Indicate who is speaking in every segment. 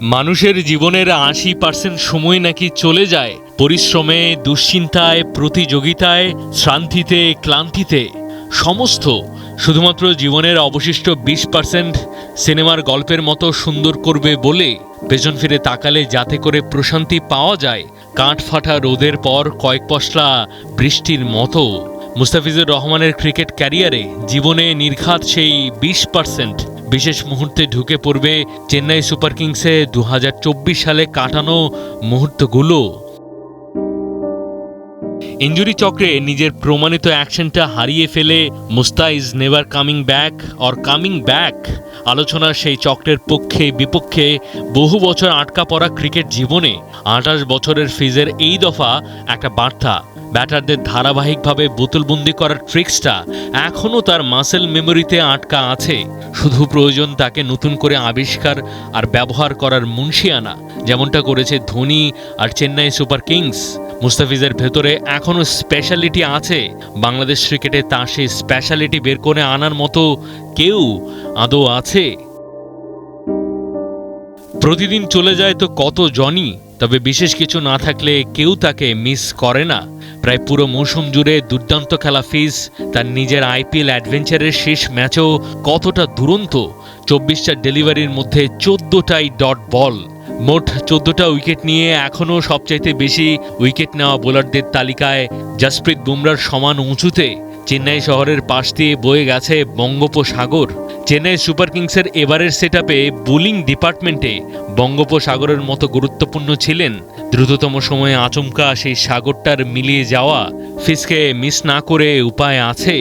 Speaker 1: মানুষের জীবনের আশি পার্সেন্ট সময় নাকি চলে যায় পরিশ্রমে, দুশ্চিন্তায়, প্রতিযোগিতায়, শ্রান্তিতে, ক্লান্তিতে। সমস্ত, শুধুমাত্র জীবনের অবশিষ্ট বিশ পার্সেন্ট সিনেমার গল্পের মতো সুন্দর করবে বলে পেছন ফিরে তাকালে যাতে করে প্রশান্তি পাওয়া যায়, কাঠ ফাটা রোদের পর কয়েক পশলা বৃষ্টির মতো। মুস্তাফিজুর রহমানের ক্রিকেট ক্যারিয়ারে জীবনে নির্ঘাত সেই বিশ পার্সেন্ট। বিশেষ মুহূর্তে ঢুকে পড়বে চেন্নাই সুপার কিংসে দু হাজার চব্বিশ সালে কাটানো মুহূর্তগুলো। ইঞ্জুরি চক্রে নিজের প্রমাণিত অ্যাকশনটা হারিয়ে ফেলে Musta is never coming back or coming back আলোচনার সেই চক্রের পক্ষে বিপক্ষে বহু বছর আটকা পড়া ক্রিকেট জীবনে আঠাশ বছরের ফিজের এই দফা একটা বার্তা। ব্যাটারদের ধারাবাহিকভাবে বোতলবন্দি করার ট্রিক্সটা এখনও তার মাসেল মেমোরিতে আটকা আছে। শুধু প্রয়োজন তাকে নতুন করে আবিষ্কার আর ব্যবহার করার মুন্সিয়ানা, যেমনটা করেছে ধোনি আর চেন্নাই সুপার কিংস। মুস্তাফিজের ভেতরে এখনও স্পেশালিটি আছে? বাংলাদেশ ক্রিকেটে তা সেই স্পেশালিটি বের করে আনার মতো কেউ আদৌ আছে? প্রতিদিন চলে যায় তো কত জনই, তবে বিশেষ কিছু না থাকলে কেউ তাকে মিস করে না। প্রায় পুরো মৌসুম জুড়ে দুর্দান্ত খেলা ফিজ তার নিজের আইপিএল অ্যাডভেঞ্চারের শেষ ম্যাচও কতটা দুরন্ত? চব্বিশটা ডেলিভারির মধ্যে চোদ্দটাই ডট বল মোট চোদ্দটা উইকেট নিয়ে এখনও সবচাইতে বেশি উইকেট নেওয়া বোলারদের তালিকায় জাসপ্রীত বুমরার সমান উঁচুতে চেন্নাই শহরের পাশ দিয়ে বয়ে গেছে বঙ্গোপসাগর। চেন্নাই সুপার কিংসের এবারের সেট বোলিং ডিপার্টমেন্টে বঙ্গোপসাগরের মতো গুরুত্বপূর্ণ ছিলেন দ্রুততম সময়ে আচমকা সেই সাগরটার মিলিয়ে যাওয়া ফিসকে মিস না করে উপায় আছে।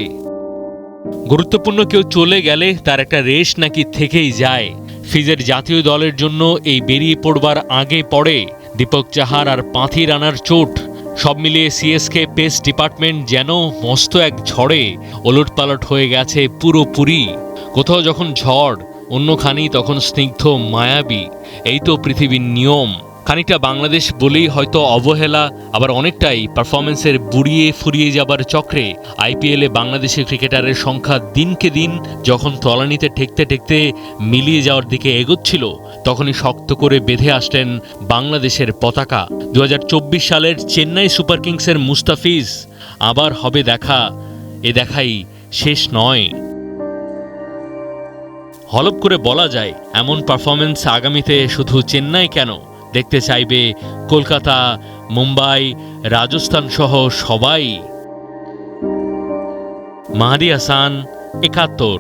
Speaker 1: গুরুত্বপূর্ণ কেউ চলে গেলে তার একটা রেশ নাকি থেকেই যায়। ফিজের জাতীয় দলের জন্য এই বেরিয়ে পড়বার আগে পড়ে দীপক চাহার আর পাঁথি রানার চোট। সব মিলিয়ে সিএসকে পেস ডিপার্টমেন্ট যেন মস্ত এক ঝড়ে ওলটপালট হয়ে গেছে পুরোপুরি। কোথাও যখন ঝড়, অন্যখানি তখন স্নিগ্ধ মায়াবী। এই তো পৃথিবীর নিয়ম। খানিকটা বাংলাদেশ বলেই হয়তো অবহেলা, আবার অনেকটাই পারফরমেন্সের বুড়িয়ে ফুরিয়ে যাবার চক্রে আইপিএলে বাংলাদেশের ক্রিকেটারের সংখ্যা দিনকে দিন যখন তলানিতে ঠেকতে ঠেকতে মিলিয়ে যাওয়ার দিকে এগোচ্ছিল, তখনই শক্ত করে বেঁধে আসলেন বাংলাদেশের পতাকা। দু হাজার চব্বিশ সালের চেন্নাই সুপার কিংসের মুস্তাফিজ, আবার হবে দেখা। এ দেখাই শেষ নয়। হলপ করে বলা যায়, এমন পারফরমেন্স আগামীতে শুধু চেন্নাই কেন? দেখতে চাইবে কলকাতা মুম্বাই রাজস্থান সহ সবাই। মাহাদি হাসান একাত্তর।